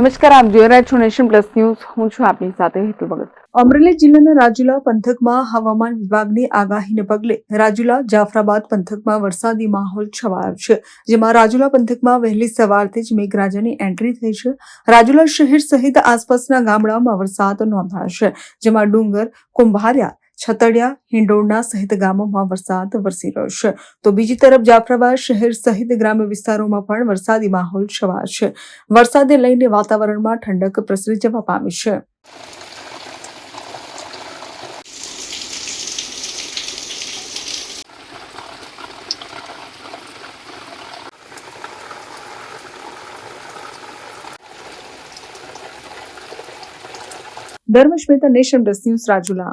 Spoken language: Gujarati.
નમસ્કાર, આપ જોઈ રહ્યા છો નેશન પ્લસ ન્યૂઝ. હું છું આપની સાથે હેતુ ભગત. અમરેલી જિલ્લાના રાજુલા પંથકમાં હવામાન વિભાગની આગાહીને પગલે રાજુલા જાફરાબાદ પંથકમાં વરસાદી માહોલ છવાયો છે, જેમાં રાજુલા પંથકમાં વહેલી સવારથી જ મેઘરાજાની એન્ટ્રી થઈ છે. રાજુલા શહેર સહિત આસપાસના ગામડાઓમાં વરસાદ નોંધાયો છે, જેમાં ડુંગર, કુંભારિયા છતડિયા, હિંડોળના સહિત ગામોમાં વરસાદ વરસી રહ્યો છે. તો બીજી તરફ જાફરાબાદ શહેર સહિત ગ્રામ્ય વિસ્તારોમાં પણ વરસાદી માહોલ છવાયો છે. વરસાદને લઈને વાતાવરણમાં ઠંડક પ્રસરી જવા પામી છે. Dharmesh nation plus news Rajula.